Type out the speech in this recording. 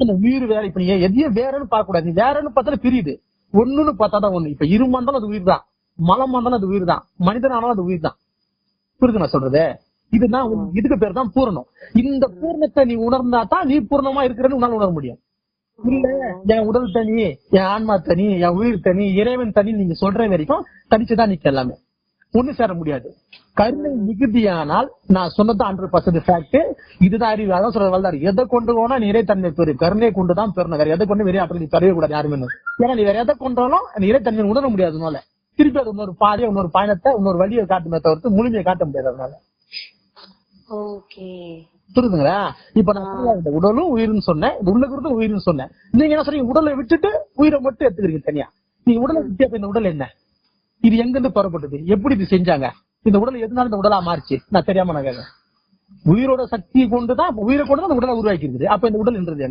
பக்கத்துல உயிர் வேற இப்ப நீ எதையும் வேறன்னு பார்க்க கூடாது நீ வேறன்னு பார்த்தாலும் பிரியுது. ஒண்ணுன்னு பார்த்தாதான் ஒண்ணு. இப்ப இருமா இருந்தாலும் அது உயிர் தான் மலம் இருந்தாலும் அது உயிர் தான் மனிதனானாலும் அது உயிர் தான் புரியுது நான் சொல்றது இதுதான் இதுக்கு பேர் தான் பூரணம். இந்த பூர்ணத்தை நீ உணர்ந்தா தான் நீ பூர்ணமா இருக்கிறன்னு உன்னால உணர முடியும். இல்ல என் உடல் தனி என் ஆன்மா தனி என் உயிர் தனி இறைவன் தனி நீங்க சொல்ற வரைக்கும் தனிச்சுதான் நிக்க எல்லாமே. ஒண்ணு சேர முடியாது. கருணை மிகுதியானால் நான் சொன்னது ஹண்ட்ரட் பர்சன்ட் ஃபேக்ட் இதுதான் அறிவு அதான் சொல்றது வல்லாரு எதை கொண்டு போனா நீ இறைத்தன்மை பெரு கருணை கொண்டு தான் பெறணும். வேற எதை கொண்டு வெறிய ஆற்றல் நீ பெறவே கூடாது யாருமே ஏன்னா நீ வேற எதை கொண்டாலும் அந்த இறைத்தன்மை உணர முடியாது அதனால திருப்பி அது இன்னொரு பாதையை இன்னொரு பயணத்தை இன்னொரு வழியை காட்டுமே தவிர்த்து முழுமையை காட்ட முடியாது அதனால புரியுதுங்களா? இப்ப நான் உடலும் உயிர்னு சொன்னேன். உள்ள இருக்கிறது உயிர்னு சொன்னேன். நீங்க என்ன சொல்றீங்க? உடலை விட்டுட்டு உயிரை மட்டும் எடுத்துக்கிறீங்க தனியா? நீங்க உடலை விட்டு அப்ப இந்த உடல் என்ன? இது எங்க இருந்து புறப்பட்டது? எப்படி இது செஞ்சாங்க? இந்த உடல் எதனால இந்த உடலா மாறிச்சு? நான் தெரியாம நான் கேட்கறேன் உயிரோட சக்தியை கொண்டுதான் உயிரை கொண்டு தான் உடலை உருவாக்கி இருக்குது அப்ப இந்த உடல் என்றது என்ன?